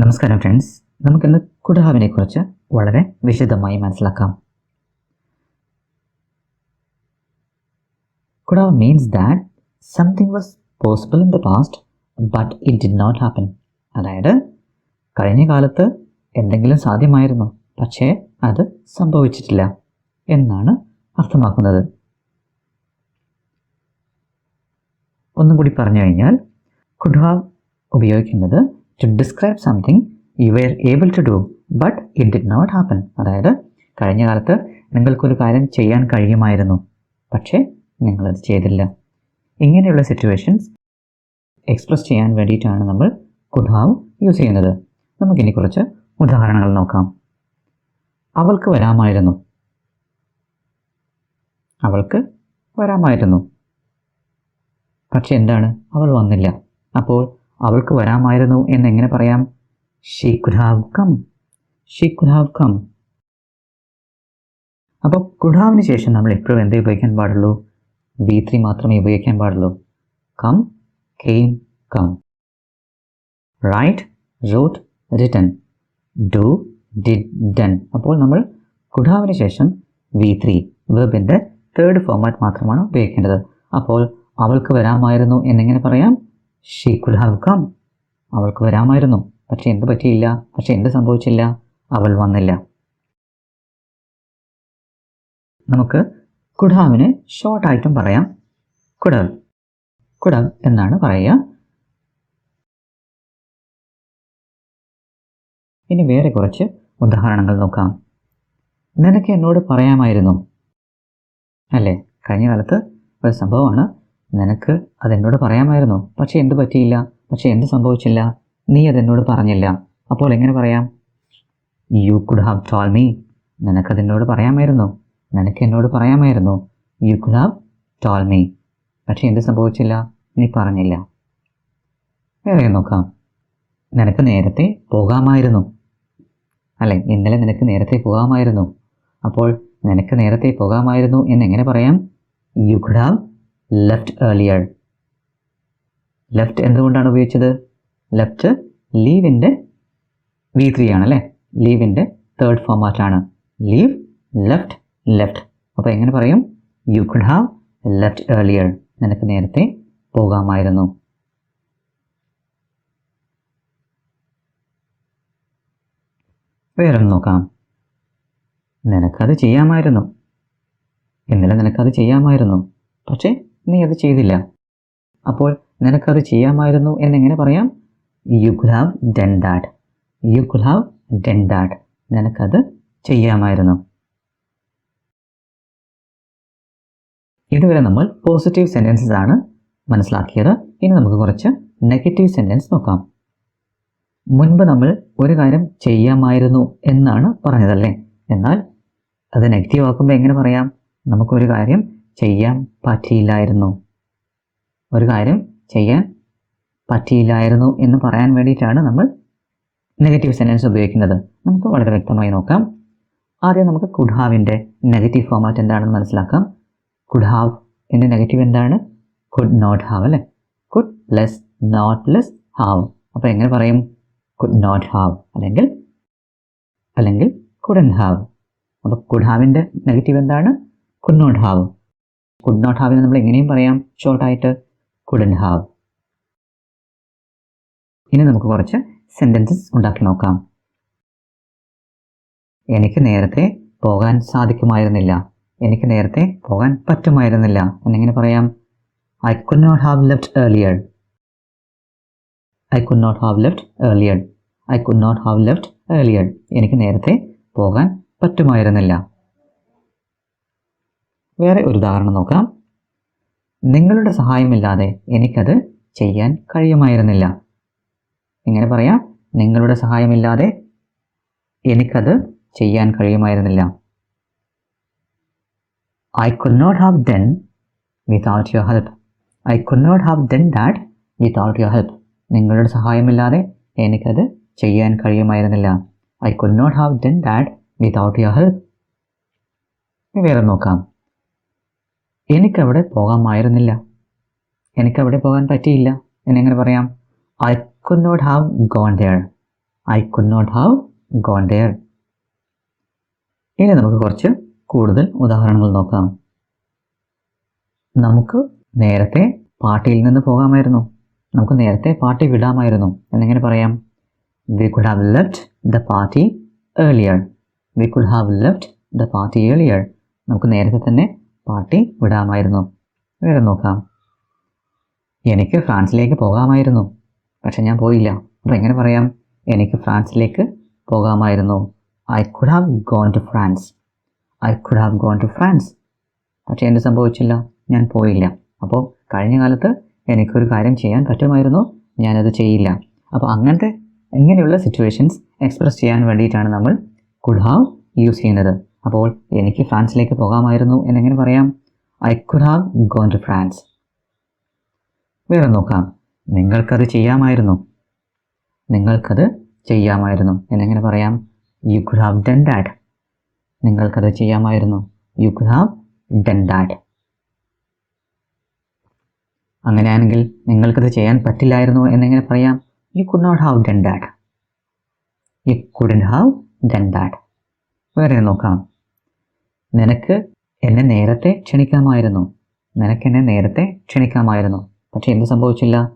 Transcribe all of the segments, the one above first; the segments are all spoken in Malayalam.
നമസ്കാരം ഫ്രണ്ട്സ് നമുക്കിന്ന് കുടാവിനെ കുറിച്ച് വളരെ വിശദമായി മനസ്സിലാക്കാം. Could've means that something was possible in the past but it did not happen അതായത് കഴിഞ്ഞ കാലത്ത് എന്തെങ്കിലും സാധ്യമായിരുന്നു പക്ഷേ അത് സംഭവിച്ചിട്ടില്ല എന്നാണ് അർത്ഥമാക്കുന്നത്. ഒന്നും കൂടി പറഞ്ഞു കഴിഞ്ഞാൽ കുടാവ് ഉപയോഗിക്കുന്നത് to describe something you were able to do but it did not happen അതായത് കഴിഞ്ഞ കാലത്ത് നിങ്ങൾക്കൊരു കാര്യം ചെയ്യാൻ കഴിയുമായിരുന്നു പക്ഷേ നിങ്ങളത് ചെയ്തില്ല. ഇങ്ങനെയുള്ള സിറ്റുവേഷൻസ് എക്സ്പ്രസ് ചെയ്യാൻ വേണ്ടിയിട്ടാണ് നമ്മൾ കുഡാവ് യൂസ് ചെയ്യുന്നത്. നമുക്കിനി കുറച്ച് ഉദാഹരണങ്ങൾ നോക്കാം. അവൾക്ക് വരാമായിരുന്നു. അവൾക്ക് വരാമായിരുന്നു. പക്ഷെ എന്താണ്? അവൾ വന്നില്ല. അപ്പോൾ അവൾക്ക് വരാമായിരുന്നു എന്ന് എങ്ങനെ പറയാം she could come she could come അപ്പോൾ കുഡാവിന് ശേഷം നമ്മൾ എപ്പോഴും എന്തേ ഉപയോഗിക്കാൻ പാടുള്ളൂ? വി ത്രീ മാത്രമേ ഉപയോഗിക്കാൻ പാടുള്ളൂ. Come came come write wrote written do did done അപ്പോൾ നമ്മൾ കുഡാവിന് ശേഷം വി ത്രീ വെബിന്റെ തേർഡ് ഫോമാറ്റ് മാത്രമാണ് ഉപയോഗിക്കേണ്ടത്. അപ്പോൾ അവൾക്ക് വരാമായിരുന്നു എന്നെങ്ങനെ പറയാം? ഷീ കുഡ് ഹാവ് കം അവൾക്ക് വരാമായിരുന്നു. പക്ഷെ എന്ത് പറ്റിയില്ല? പക്ഷെ എന്ത് സംഭവിച്ചില്ല? അവൾ വന്നില്ല. നമുക്ക് കുഡാവിന് ഷോർട്ടായിട്ടും പറയാം. കുടവ് കുടവ് എന്നാണ് പറയുക. ഇനി വേറെ കുറച്ച് ഉദാഹരണങ്ങൾ നോക്കാം. നിനക്ക് എന്നോട് പറയാമായിരുന്നു. അല്ലേ? കഴിഞ്ഞ കാലത്ത് ഒരു സംഭവമാണ്. നിനക്ക് അതെന്നോട് പറയാമായിരുന്നു. പക്ഷെ എന്ത് പറ്റിയില്ല? പക്ഷേ എന്ത് സംഭവിച്ചില്ല? നീ അതെന്നോട് പറഞ്ഞില്ല. അപ്പോൾ എങ്ങനെ പറയാം? You could have told me നിനക്കതെന്നോട് പറയാമായിരുന്നു. നിനക്ക് എന്നോട് പറയാമായിരുന്നു. You could have told me പക്ഷേ എന്ത് സംഭവിച്ചില്ല? നീ പറഞ്ഞില്ല. വേറെ നോക്കാം. നിനക്ക് നേരത്തെ പോകാമായിരുന്നു. അല്ലെ ഇന്നലെ നിനക്ക് നേരത്തെ പോകാമായിരുന്നു. അപ്പോൾ നിനക്ക് നേരത്തെ പോകാമായിരുന്നു എന്നെങ്ങനെ പറയാം? You could have left earlier left എന്തുകൊണ്ടാണ് ഉപയോഗിച്ചത്? ലെഫ്റ്റ് ലീവിന്റെ വി ത്രീ ആണ് അല്ലേ? ലീവിന്റെ തേർഡ് ആണ്. ലീവ് ലെഫ്റ്റ് ലെഫ്റ്റ് അപ്പോൾ എങ്ങനെ പറയും? You could have left earlier നിനക്ക് നേരത്തെ പോകാമായിരുന്നു. വേറെ നോക്കാം. നിനക്കത് ചെയ്യാമായിരുന്നു. ഇന്നലെ നിനക്കത് ചെയ്യാമായിരുന്നു. പക്ഷേ നീ അത് ചെയ്തില്ല. അപ്പോൾ നിനക്കത് ചെയ്യാമായിരുന്നു എന്നെങ്ങനെ പറയാം? You could have done that you could have done that നിനക്കത് ചെയ്യാമായിരുന്നു. ഇതുവരെ നമ്മൾ പോസിറ്റീവ് സെന്റൻസസ് ആണ് മനസ്സിലാക്കിയത്. ഇനി നമുക്ക് കുറച്ച് നെഗറ്റീവ് സെന്റൻസ് നോക്കാം. മുൻപ് നമ്മൾ ഒരു കാര്യം ചെയ്യാമായിരുന്നു എന്നാണ് പറഞ്ഞതല്ലേ? എന്നാൽ അത് നെഗറ്റീവ് ആക്കുമ്പോൾ എങ്ങനെ പറയാം? നമുക്കൊരു കാര്യം ചെയ്യാൻ പറ്റിയില്ലായിരുന്നു. ഒരു കാര്യം ചെയ്യാൻ പറ്റിയില്ലായിരുന്നു എന്ന് പറയാൻ വേണ്ടിയിട്ടാണ് നമ്മൾ നെഗറ്റീവ് സെന്റൻസ് ഉപയോഗിക്കുന്നത്. നമുക്ക് വളരെ വ്യക്തമായി നോക്കാം. ആദ്യം നമുക്ക് കുഡ്ഹാവിന്റെ നെഗറ്റീവ് ഫോമാറ്റ് എന്താണെന്ന് മനസ്സിലാക്കാം. കുഡ്ഹാവ് എന്റെ നെഗറ്റീവ് എന്താണ്? കുഡ് നോട്ട് ഹാവ് അല്ലേ? Could plus not plus have അപ്പോൾ എങ്ങനെ പറയും? കുഡ് നോട്ട് ഹാവ് അല്ലെങ്കിൽ അല്ലെങ്കിൽ കുഡൻ ഹാവ് അപ്പോൾ കുഡ് ഹാവിന്റെ നെഗറ്റീവ് എന്താണ്? Could not have could not ഹാവിനെ നമ്മൾ എങ്ങനെയും പറയാം. ഷോർട്ടായിട്ട് കുഡൻ ഹാവ് ഇനി നമുക്ക് കുറച്ച് സെന്റൻസസ് ഉണ്ടാക്കി നോക്കാം. എനിക്ക് നേരത്തെ പോകാൻ സാധിക്കുമായിരുന്നില്ല. എനിക്ക് നേരത്തെ പോകാൻ പറ്റുമായിരുന്നില്ല. എന്നെങ്ങനെ പറയാം. I could not have left earlier I could not have left earlier I could not have left earlier എനിക്ക് നേരത്തെ പോകാൻ പറ്റുമായിരുന്നില്ല. വേറെ ഒരു ഉദാഹരണം നോക്കാം. നിങ്ങളുടെ സഹായമില്ലാതെ എനിക്കത് ചെയ്യാൻ കഴിയുമായിരുന്നില്ല. എങ്ങനെ പറയാം. നിങ്ങളുടെ സഹായമില്ലാതെ എനിക്കത് ചെയ്യാൻ കഴിയുമായിരുന്നില്ല. I could not have done without your help I could not have done that without your help നിങ്ങളുടെ സഹായമില്ലാതെ എനിക്കത് ചെയ്യാൻ കഴിയുമായിരുന്നില്ല. I could not have done that without your help വേറെ നോക്കാം. എനിക്കവിടെ പോകാമായിരുന്നില്ല. എനിക്കവിടെ പോകാൻ പറ്റിയില്ല. എന്നെങ്ങനെ പറയാം? I could not have gone there I could not have gone there ഇനി നമുക്ക് കുറച്ച് കൂടുതൽ ഉദാഹരണങ്ങൾ നോക്കാം. നമുക്ക് നേരത്തെ പാർട്ടിയിൽ നിന്ന് പോകാമായിരുന്നു. നമുക്ക് നേരത്തെ പാർട്ടി വിടാമായിരുന്നു. എന്നെങ്ങനെ പറയാം? We could have left the party earlier we could have left the party earlier നമുക്ക് നേരത്തെ തന്നെ പാർട്ടി വിടാമായിരുന്നു. വേറെ നോക്കാം. എനിക്ക് ഫ്രാൻസിലേക്ക് പോകാമായിരുന്നു. പക്ഷെ ഞാൻ പോയില്ല. അപ്പം എങ്ങനെ പറയാം? എനിക്ക് ഫ്രാൻസിലേക്ക് പോകാമായിരുന്നു. I could have gone to France I could have gone to France പക്ഷേ എന്ത് സംഭവിച്ചില്ല? ഞാൻ പോയില്ല. അപ്പോൾ കഴിഞ്ഞ കാലത്ത് എനിക്കൊരു കാര്യം ചെയ്യാൻ പറ്റുമായിരുന്നു. ഞാനത് ചെയ്യില്ല. അപ്പോൾ അങ്ങനത്തെ ഇങ്ങനെയുള്ള സിറ്റുവേഷൻസ് എക്സ്പ്രസ് ചെയ്യാൻ വേണ്ടിയിട്ടാണ് നമ്മൾ കുഡ് ഹാവ് യൂസ് ചെയ്യുന്നത്. അപ്പോൾ എനിക്ക് ഫ്രാൻസിലേക്ക് പോകാമായിരുന്നു എന്നെങ്ങനെ പറയാം? I could have gone to France വേറെ നോക്കാം. നിങ്ങൾക്കത് ചെയ്യാമായിരുന്നു. നിങ്ങൾക്കത് ചെയ്യാമായിരുന്നു. എന്നെങ്ങനെ പറയാം? You could have done that നിങ്ങൾക്കത് ചെയ്യാമായിരുന്നു. You could have done that അങ്ങനെയാണെങ്കിൽ നിങ്ങൾക്കത് ചെയ്യാൻ പറ്റില്ലായിരുന്നു എന്നെങ്ങനെ പറയാം? You could not have done that you couldn't have done that വേറെ നോക്കാം. നിനക്ക് എന്നെ നേരത്തെ ക്ഷണിക്കാമായിരുന്നു. നിനക്ക് എന്നെ നേരത്തെ ക്ഷണിക്കാമായിരുന്നു. പക്ഷെ എന്ത് സംഭവിച്ചില്ല?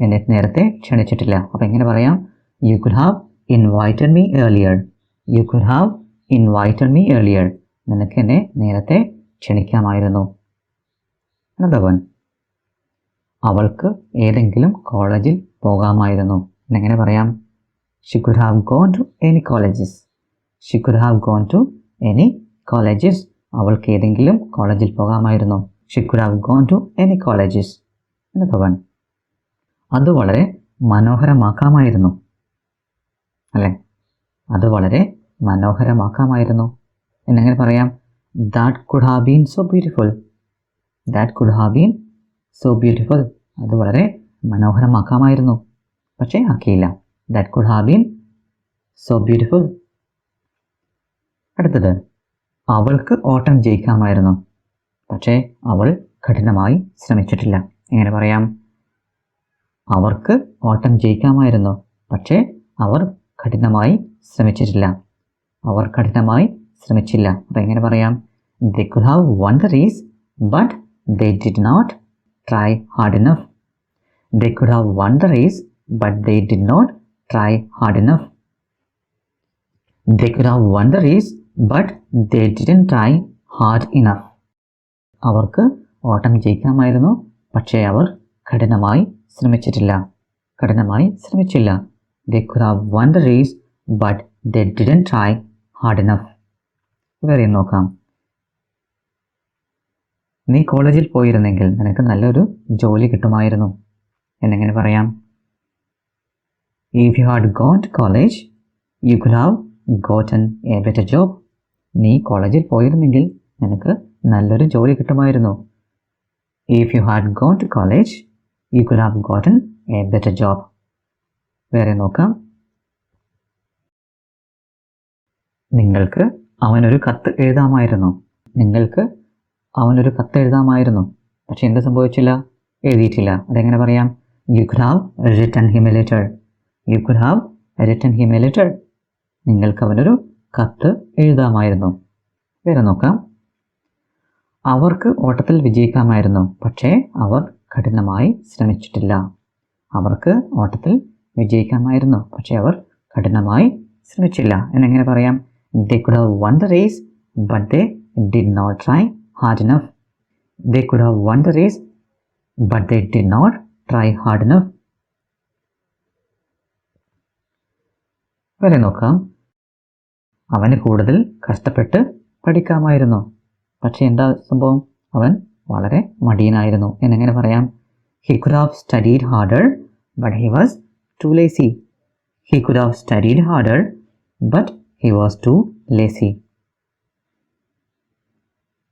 എന്നെ നേരത്തെ ക്ഷണിച്ചിട്ടില്ല. അപ്പോൾ എങ്ങനെ പറയാം? You could have invited me earlier you could have invited me earlier നിനക്ക് എന്നെ നേരത്തെ ക്ഷണിക്കാമായിരുന്നു. അതവൻ അവൾക്ക് ഏതെങ്കിലും കോളേജിൽ പോകാമായിരുന്നു. എന്നെങ്ങനെ പറയാം? She could have gone to any colleges she could have gone to any colleges അവൾക്ക് ഏതെങ്കിലും കോളേജിൽ പോകാമായിരുന്നു. She could have gone to any colleges എന്ന് one അത് വളരെ മനോഹരമാക്കാമായിരുന്നു. അല്ലേ? അത് വളരെ മനോഹരമാക്കാമായിരുന്നു. എന്നെങ്ങനെ പറയാം? That could have been so beautiful that could have been so beautiful അത് വളരെ മനോഹരമാക്കാമായിരുന്നു. പക്ഷേ ആക്കിയില്ല. That could have been so beautiful അടുത്തത്. അവൾക്ക് ഓട്ടം ജയിക്കാമായിരുന്നു. പക്ഷേ അവൾ കഠിനമായി ശ്രമിച്ചിട്ടില്ല. എങ്ങനെ പറയാം? അവർക്ക് ഓട്ടം ജയിക്കാമായിരുന്നു. പക്ഷേ അവർ കഠിനമായി ശ്രമിച്ചിട്ടില്ല. അവർ കഠിനമായി ശ്രമിച്ചില്ല. അപ്പം എങ്ങനെ പറയാം? They could have won the race but they did not try hard enough they could have won the race but they did not try hard enough they could have won the race but they didn't try hard enough അവർക്ക് ഓട്ടം ജയിക്കാമായിരുന്നു. പക്ഷേ അവർ കഠിനമായി ശ്രമിച്ചിട്ടില്ല. കഠിനമായി ശ്രമിച്ചില്ല. They could have won the race but they didn't try hard enough വേറെ നോക്കാം. നീ കോളേജിൽ പോയിരുന്നെങ്കിൽ നിനക്ക് നല്ലൊരു ജോലി കിട്ടുമായിരുന്നു. എന്നെങ്ങനെ പറയാം? If you had gone to college you could have gotten a better job നീ കോളേജിൽ പോയിരുന്നെങ്കിൽ നിനക്ക് നല്ലൊരു ജോലി കിട്ടുമായിരുന്നു. If you had gone to college you could have gotten a better job വേറെ നോക്കാം. നിങ്ങൾക്ക് അവനൊരു കത്ത് എഴുതാമായിരുന്നു. നിങ്ങൾക്ക് അവനൊരു കത്ത് എഴുതാമായിരുന്നു. പക്ഷെ എന്ത് സംഭവിച്ചില്ല? എഴുതിയിട്ടില്ല. അതെങ്ങനെ പറയാം? You could have written him a letter you could have written him a letter നിങ്ങൾക്ക് അവനൊരു കത്ത് എഴുതാമായിരുന്നു. വേറെ നോക്കാം. അവർക്ക് ഓട്ടത്തിൽ വിജയിക്കാമായിരുന്നു. പക്ഷേ അവർ കഠിനമായി ശ്രമിച്ചിട്ടില്ല. അവർക്ക് ഓട്ടത്തിൽ വിജയിക്കാമായിരുന്നു. പക്ഷേ അവർ കഠിനമായി ശ്രമിച്ചില്ല. എന്നെങ്ങനെ പറയാം? They could have won the race but they did not try hard enough they could have won the race but they did not try hard enough വരെ നോക്കാം. അവന് കൂടുതൽ കഷ്ടപ്പെട്ട് പഠിക്കാമായിരുന്നു. പക്ഷേ എന്താ സംഭവം? അവൻ വളരെ മടിയനായിരുന്നു. എന്നെങ്ങനെ പറയാം? He could have studied harder but he was too lazy he could have studied harder but he was too lazy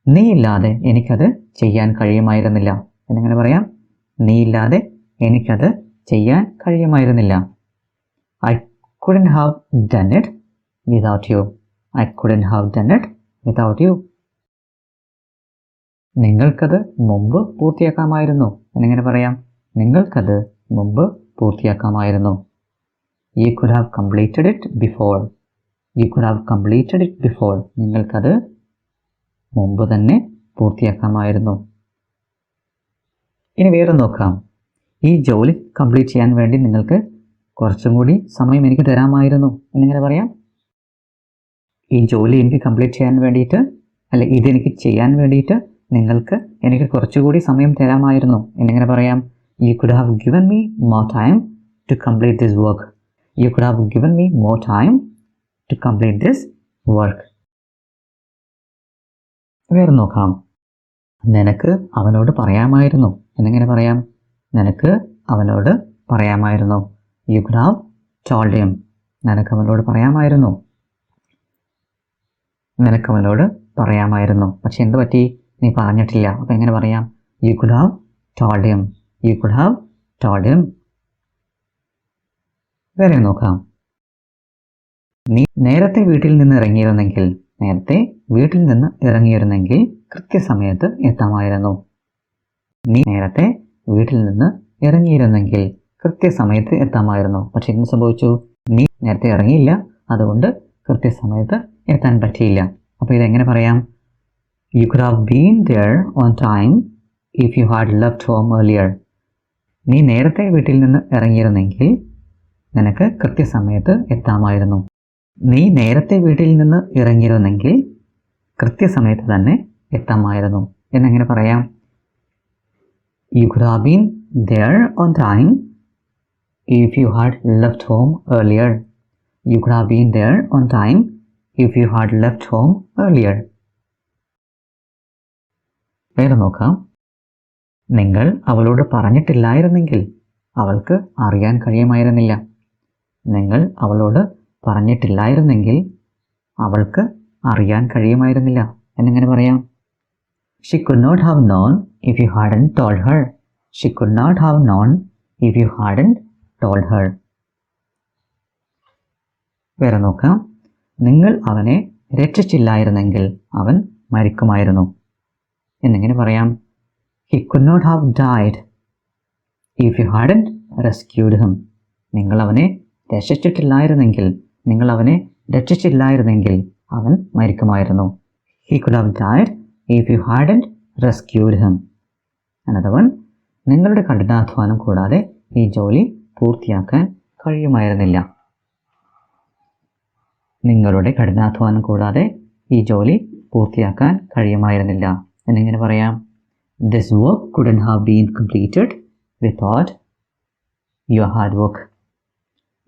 നീ ഇല്ലാതെ എനിക്കത് ചെയ്യാൻ കഴിയുമായിരുന്നില്ല. എന്നെങ്ങനെ പറയാം? നീ ഇല്ലാതെ എനിക്കത് ചെയ്യാൻ കഴിയുമായിരുന്നില്ല. I couldn't have done it without you I couldn't have done it without you നിങ്ങൾക്കത് മുമ്പ് പൂർത്തിയാക്കാമായിരുന്നു. എന്നെങ്ങനെ പറയാം? നിങ്ങൾക്കത് മുമ്പ് പൂർത്തിയാക്കാമായിരുന്നു. You could have completed it before you could have completed it before നിങ്ങൾക്കത് മുമ്പ് തന്നെ പൂർത്തിയാക്കാമായിരുന്നു. ഇനി വേറെ നോക്കാം. ഈ ജോലി കംപ്ലീറ്റ് ചെയ്യാൻ വേണ്ടി നിങ്ങൾക്ക് കുറച്ചും കൂടി സമയം എനിക്ക് തരാമായിരുന്നു. എന്നിങ്ങനെ പറയാം? ഈ ജോലി എനിക്ക് കംപ്ലീറ്റ് ചെയ്യാൻ വേണ്ടിയിട്ട് അല്ല ഇതെനിക്ക് ചെയ്യാൻ വേണ്ടിയിട്ട് നിങ്ങൾക്ക് എനിക്ക് കുറച്ചുകൂടി സമയം തരാമായിരുന്നു. എന്നിങ്ങനെ പറയാം you could have given me more time to complete this work you could have given me more time to complete this work വേറെ നോക്കാം. നിനക്ക് അവനോട് പറയാമായിരുന്നു. എന്നിങ്ങനെ പറയാം നിനക്ക് അവനോട് പറയാമായിരുന്നു. You could have told him നിനക്ക് അവനോട് പറയാമായിരുന്നു. നിനക്ക് അവനോട് പറയാമായിരുന്നു. പക്ഷെ എന്ത് പറ്റി? നീ പറഞ്ഞിട്ടില്ല. അപ്പം എങ്ങനെ പറയാം? You could have told you could have told വേറെ നോക്കാം. നീ നേരത്തെ വീട്ടിൽ നിന്ന് ഇറങ്ങിയിരുന്നെങ്കിൽ നേരത്തെ വീട്ടിൽ നിന്ന് ഇറങ്ങിയിരുന്നെങ്കിൽ കൃത്യസമയത്ത് എത്താമായിരുന്നു. നീ നേരത്തെ വീട്ടിൽ നിന്ന് ഇറങ്ങിയിരുന്നെങ്കിൽ കൃത്യസമയത്ത് എത്താമായിരുന്നു. പക്ഷെ എന്ത് സംഭവിച്ചു? നീ നേരത്തെ ഇറങ്ങിയില്ല. അതുകൊണ്ട് കൃത്യസമയത്ത് എത്താൻ പറ്റിയില്ല. അപ്പോൾ ഇതെങ്ങനെ പറയാം? You could have been there on time if you had left home earlier നീ നേരത്തെ വീട്ടിൽ നിന്ന് ഇറങ്ങിയിരുന്നെങ്കിൽ നിനക്ക് കൃത്യസമയത്ത് എത്താമായിരുന്നു. നീ നേരത്തെ വീട്ടിൽ നിന്ന് ഇറങ്ങിയിരുന്നെങ്കിൽ കൃത്യസമയത്ത് തന്നെ എത്താമായിരുന്നു. എന്നെങ്ങനെ പറയാം? You could have been there on time if you had left home earlier you could have been there on time if you had left home earlier വേറെ നോക്കാം. നിങ്ങൾ അവളോട് പറഞ്ഞിട്ടില്ലായിരുന്നെങ്കിൽ അവൾക്ക് അറിയാൻ കഴിയുമായിരുന്നില്ല. നിങ്ങൾ അവളോട് പറഞ്ഞിട്ടില്ലായിരുന്നെങ്കിൽ അവൾക്ക് അറിയാൻ കഴിയുമായിരുന്നില്ല. എന്നിങ്ങനെ പറയാം. She could not have known if you hadn't told her she could not have known if you hadn't told her വേറെ നോക്കാം. നിങ്ങൾ അവനെ രക്ഷിച്ചില്ലായിരുന്നെങ്കിൽ അവൻ മരിക്കുമായിരുന്നു. എന്നിങ്ങനെ പറയാം. He could not have died if you hadn't rescued him നിങ്ങൾ അവനെ രക്ഷിച്ചിട്ടില്ലായിരുന്നെങ്കിൽ നിങ്ങൾ അവനെ രക്ഷിച്ചില്ലായിരുന്നെങ്കിൽ അവൻ മരിക്കുമായിരുന്നു. He could have died if you hadn't rescued him അനതവൻ നിങ്ങളുടെ കഠിനാധ്വാനം കൂടാതെ ഈ ജോലി പൂർത്തിയാക്കാൻ കഴിയുമായിരുന്നില്ല. നിങ്ങളുടെ കഠിനാധ്വാനം കൂടാതെ ഈ ജോലി പൂർത്തിയാക്കാൻ കഴിയുമായിരുന്നില്ല. എന്നിങ്ങനെ പറയാം. This work couldn't have been completed without your hard work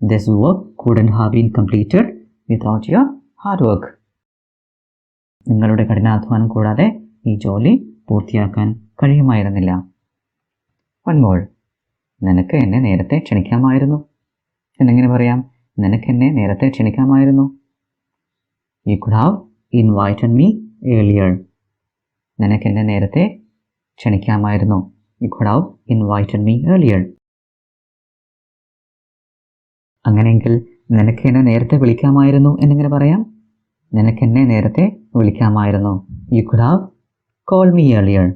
this work couldn't have been completed without your hard work നിങ്ങളുടെ കഠിനാധ്വാനം കൂടാതെ ഈ ജോലി പൂർത്തിയാക്കാൻ കഴിയുമായിരുന്നില്ല. വൺ മോൾ നിനക്ക് എന്നെ നേരത്തെ ക്ഷണിക്കാമായിരുന്നു. എന്നെങ്ങനെ പറയാം. നിനക്ക് എന്നെ നേരത്തെ ക്ഷണിക്കാമായിരുന്നു. You could have invited me earlier നിനക്ക് എന്നെ നേരത്തെ ക്ഷണിക്കാമായിരുന്നു. You could have invited me earlier അങ്ങനെയെങ്കിൽ നിനക്ക് എന്നെ നേരത്തെ വിളിക്കാമായിരുന്നു എന്നിങ്ങനെ പറയാം? നിനക്ക് എന്നെ നേരത്തെ വിളിക്കാമായിരുന്നു. You could have call me earlier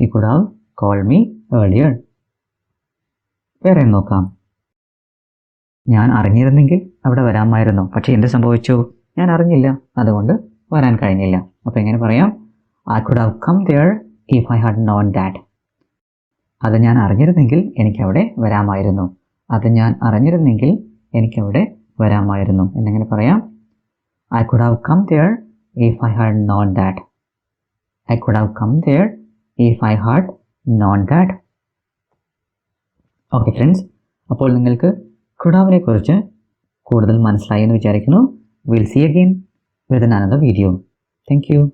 you could have call me earlier വേറെ നോക്കാം. ഞാൻ അറിഞ്ഞിരുന്നെങ്കിൽ അവിടെ വരാമായിരുന്നു. പക്ഷേ എന്ത് സംഭവിച്ചു? ഞാൻ അറിഞ്ഞില്ല അതുകൊണ്ട് വരാൻ കഴിഞ്ഞില്ല. അപ്പോൾ എങ്ങനെ പറയാം? I could have come there if I had known that അത് ഞാൻ അറിഞ്ഞിരുന്നെങ്കിൽ എനിക്കവിടെ വരാമായിരുന്നു. അത് ഞാൻ അറിഞ്ഞിരുന്നെങ്കിൽ എനിക്കവിടെ വരാമായിരുന്നു. എന്നെങ്ങനെ പറയാം? I could have come there if I had known that I could have come there if I had known that okay friends അപ്പോൾ നിങ്ങൾക്ക് കുടാവിനെ കുറിച്ച് കൂടുതൽ മനസ്സിലായി എന്ന് വിചാരിക്കുന്നു. We'll see again with another video. Thank you.